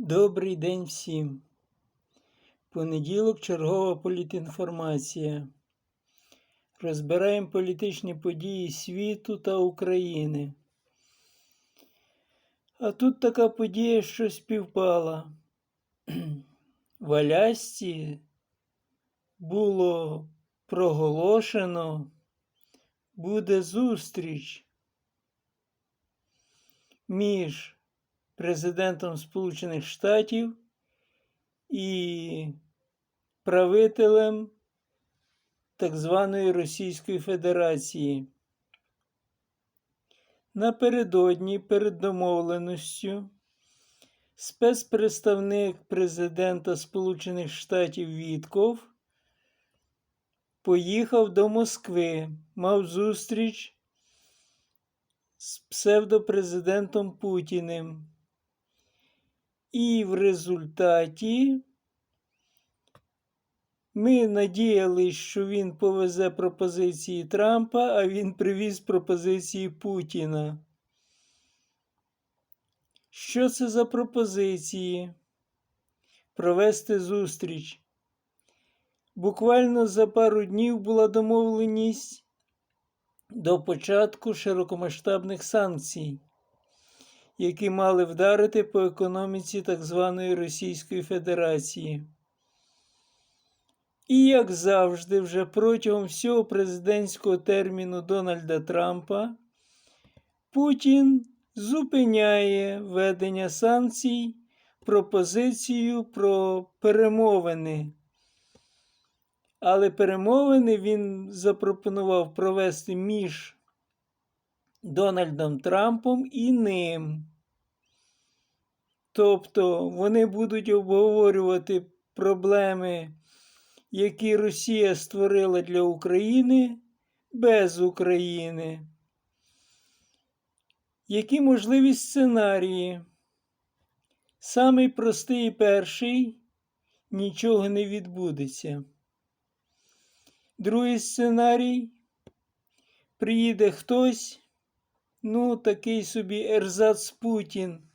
Добрий день всім. Понеділок чергова політінформація. Розбираємо політичні події світу та України. А тут така подія, що співпала. В Алясці було проголошено, буде зустріч між президентом Сполучених Штатів і правителем так званої Російської Федерації. Напередодні перед домовленістю спецпредставник президента Сполучених Штатів Вітков поїхав до Москви, мав зустріч з псевдопрезидентом Путіним. І в результаті ми надіялися, що він повезе пропозиції Трампа, а він привіз пропозиції Путіна. Що це за пропозиції? Провести зустріч. Буквально за пару днів була домовленість до початку широкомасштабних санкцій які мали вдарити по економіці так званої Російської Федерації. І, як завжди, вже протягом всього президентського терміну Дональда Трампа Путін зупиняє введення санкцій пропозицію про перемовини. Але перемовини він запропонував провести між Дональдом Трампом і ним. Тобто вони будуть обговорювати проблеми, які Росія створила для України без України. Які можливі сценарії? Самий простий і перший нічого не відбудеться. Другий сценарій приїде хтось, ну, такий собі Ерзац Путін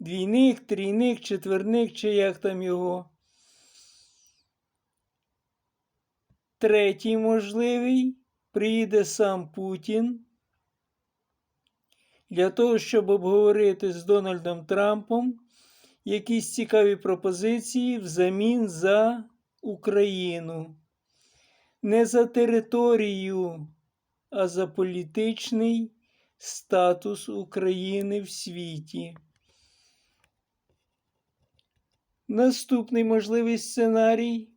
двійник, трійник, четверник, чи як там його. Третій можливий приїде сам Путін для того, щоб обговорити з Дональдом Трампом якісь цікаві пропозиції взамін за Україну. Не за територію, а за політичний статус України в світі. Наступний можливий сценарій,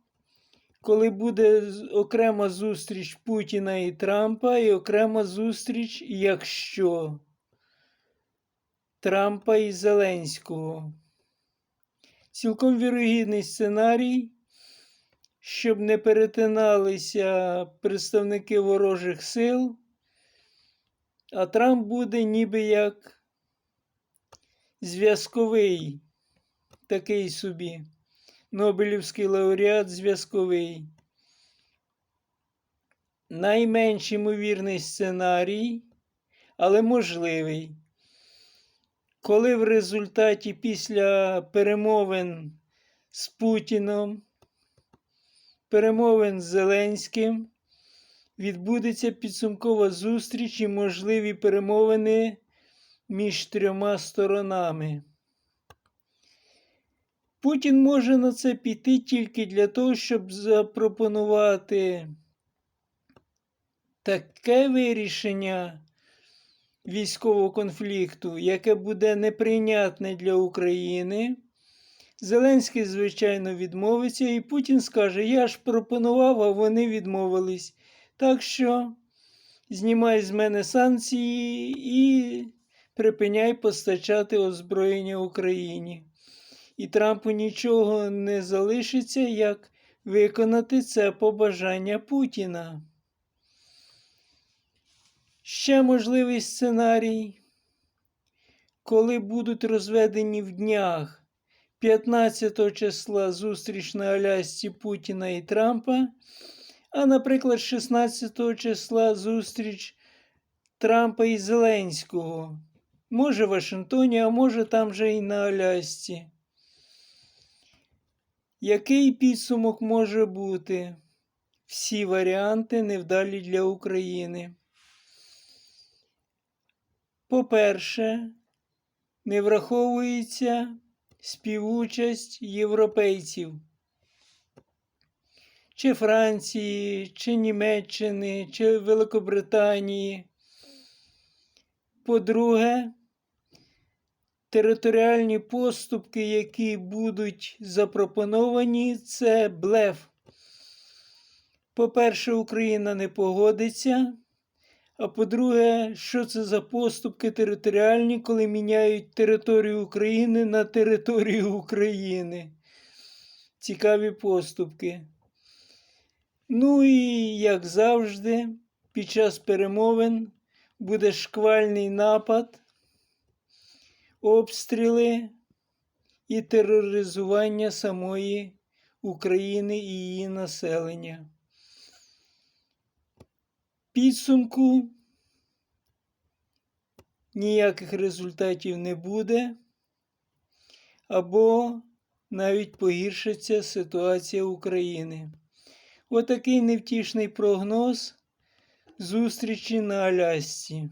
коли буде окрема зустріч Путіна і Трампа, і окрема зустріч, якщо Трампа і Зеленського. Цілком вірогідний сценарій, щоб не перетиналися представники ворожих сил, а Трамп буде ніби як зв'язковий такий собі. Нобелівський лауреат зв'язковий. Найменш ймовірний сценарій, але можливий. Коли в результаті після перемовин з Путіном, перемовин з Зеленським, відбудеться підсумкова зустріч і можливі перемовини між трьома сторонами. Путін може на це піти тільки для того, щоб запропонувати таке вирішення військового конфлікту, яке буде неприйнятне для України. Зеленський, звичайно, відмовиться, і Путін скаже: Я ж пропонував, а вони відмовились. Так що знімай з мене санкції і припиняй постачати озброєння Україні і Трампу нічого не залишиться, як виконати це побажання Путіна. Ще можливий сценарій, коли будуть розведені в днях 15 числа зустріч на Алясці Путіна і Трампа, а, наприклад, 16 числа зустріч Трампа і Зеленського. Може в Вашингтоні, а може там же і на Алясці. Який підсумок може бути? Всі варіанти невдалі для України. По-перше, не враховується співучасть європейців, чи Франції, чи Німеччини, чи Великобританії. По-друге, територіальні поступки, які будуть запропоновані, це блеф. По-перше, Україна не погодиться. А по-друге, що це за поступки територіальні, коли міняють територію України на територію України? Цікаві поступки. Ну і, як завжди, під час перемовин буде шквальний напад, обстріли і тероризування самої України і її населення. Підсумку ніяких результатів не буде, або навіть погіршиться ситуація України. Отакий невтішний прогноз зустрічі на Алясці.